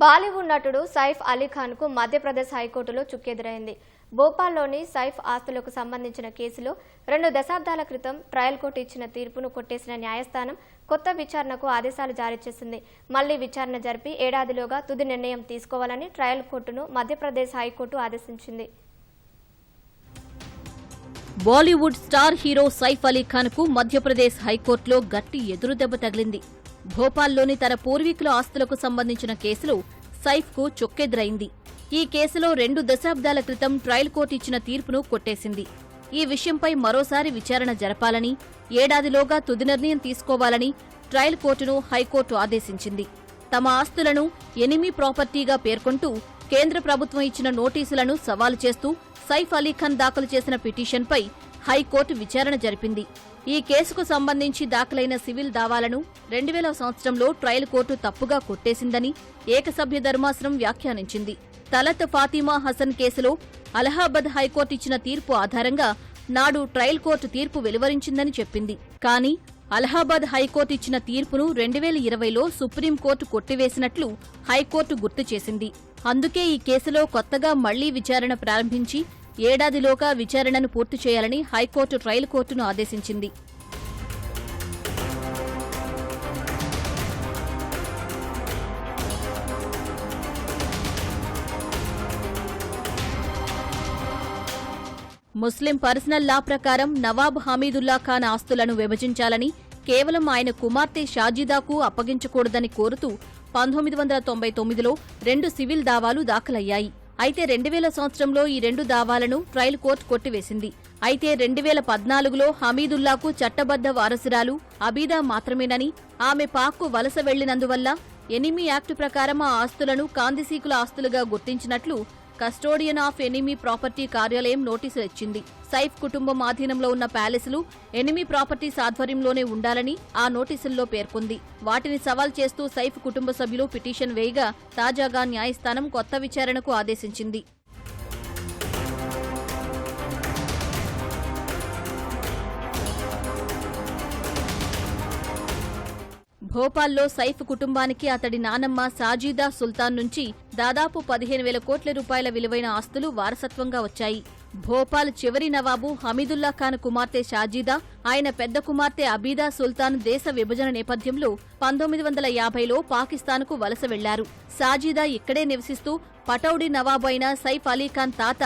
బాలీవుడ్ నటుడు సైఫ్ అలీఖాన్కు మధ్యప్రదేశ్ హైకోర్టులో చుక్కెదురైంది. భోపాల్లోని సైఫ్ ఆస్తులకు సంబంధించిన కేసులో రెండు దశాబ్దాల క్రితం ట్రయల్ కోర్టు ఇచ్చిన తీర్పును కొట్టేసిన న్యాయస్థానం కొత్త విచారణకు ఆదేశాలు జారీ చేసింది. మళ్ళీ విచారణ జరిపి ఏడాదిలోగా తుది నిర్ణయం తీసుకోవాలని ట్రయల్ కోర్టును మధ్యప్రదేశ్ హైకోర్టు ఆదేశించింది. Bollywood star hero Saif Ali ఖాన్కు Madhya Pradesh హైకోర్టులో గట్టి ఎదురుదెబ్బ తగిలింది. భోపాల్లోని తన పూర్వీకుల ఆస్తులకు సంబంధించిన కేసులో సైఫ్కు చొక్కెదురైంది. ఈ కేసులో రెండు దశాబ్దాల క్రితం ట్రయల్ కోర్టు ఇచ్చిన తీర్పును కొట్టేసింది. ఈ విషయంపై మరోసారి విచారణ జరపాలని ఏడాదిలోగా తుది నిర్ణయం తీసుకోవాలని ట్రయల్ కోర్టును హైకోర్టు ఆదేశించింది. తమ ఆస్తులను ఎనిమి ప్రాపర్టీగా పేర్కొంటూ కేంద్ర ప్రభుత్వం ఇచ్చిన నోటీసులను సవాలు చేస్తూ సైఫ్ అలీఖాన్ దాఖలు చేసిన పిటిషన్పై హైకోర్టు విచారణ జరిపింది. ఈ కేసుకు సంబంధించి దాఖలైన సివిల్ దావాలను రెండు వేల సంవత్సరంలో ట్రయల్ కోర్టు తప్పుగా కొట్టేసిందని ఏకసభ్య ధర్మాసనం వ్యాఖ్యానించింది. తలత్ ఫాతిమా హసన్ కేసులో అలహాబాద్ హైకోర్టు ఇచ్చిన తీర్పు ఆధారంగా నాడు ట్రయల్ కోర్టు తీర్పు వెలువరించిందని చెప్పింది. కానీ అలహాబాద్ హైకోర్టు ఇచ్చిన తీర్పును రెండు వేల ఇరవైలో సుప్రీంకోర్టు కొట్టివేసినట్లు హైకోర్టు గుర్తు చేసింది. అందుకే ఈ కేసులో కొత్తగా మళ్ళీ విచారణ ప్రారంభించి ఏడాదిలోగా విచారణను పూర్తి చేయాలని హైకోర్టు ట్రయల్ కోర్టును ఆదేశించింది. ముస్లిం పర్సనల్ లా ప్రకారం నవాబ్ హమీదుల్లా ఖాన్ ఆస్తులను విభజించాలని కేవలం ఆయన కుమార్తె షాజీదాకు అప్పగించకూడదని కోరుతూ పంతొమ్మిది వందల తొంభై తొమ్మిదిలో రెండు సివిల్ దావాలు దాఖలయ్యాయి. అయితే రెండు వేల సంవత్సరంలో ఈ రెండు దావాలను ట్రయల్ కోర్టు కొట్టివేసింది. అయితే రెండు వేల పద్నాలుగులో హమీదుల్లాకు చట్టబద్ద వారసురాలు అబీదా మాత్రమేనని ఆమె పాక్కు వలస వెళ్ళినందువల్ల ఎనిమి యాక్టు ప్రకారం ఆ ఆస్తులను కాందిసీకుల ఆస్తులుగా గుర్తించినట్లు కస్టోడియన్ ఆఫ్ ఎనిమీ ప్రాపర్టీ కార్యాలయం నోటీసులు ఇచ్చింది. సైఫ్ కుటుంబం ఆధీనంలో ఉన్న ప్యాలెస్లు ఎనిమీ ప్రాపర్టీస్ ఆధ్వర్యంలోనే ఉండాలని ఆ నోటీసుల్లో పేర్కొంది. వాటిని సవాల్ చేస్తూ సైఫ్ కుటుంబ సభ్యులు పిటిషన్ వేయగా తాజాగా న్యాయస్థానం కొత్త విచారణకు ఆదేశించింది. భోపాల్లో సైఫ్ కుటుంబానికి అతడి నానమ్మ సాజీదా సుల్తాన్ నుంచి దాదాపు పదిహేను వేల కోట్ల రూపాయల విలువైన ఆస్తులు వారసత్వంగా వచ్చాయి. భోపాల్ చివరి నవాబు హమీదుల్లా ఖాన్ కుమార్తె షాజీదా ఆయన పెద్ద కుమార్తె అబీదా సుల్తాన్ దేశ విభజన నేపథ్యంలో పంతొమ్మిది వందల యాభైలో పాకిస్తాన్కు వలస వెళ్ళారు. సాజీదా ఇక్కడే నివసిస్తూ పటౌడి నవాబు అయిన సైఫ్ అలీఖాన్ తాత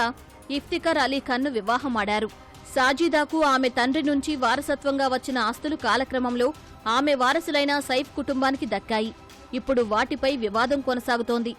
ఇఫ్తికర్ అలీఖాన్ను వివాహమాడారు. సాజీదాకు ఆమె తండ్రి నుంచి వారసత్వంగా వచ్చిన ఆస్తులు కాలక్రమంలో ఆమె వారసులైన సైఫ్ కుటుంబానికి దక్కాయి. ఇప్పుడు వాటిపై వివాదం కొనసాగుతోంది.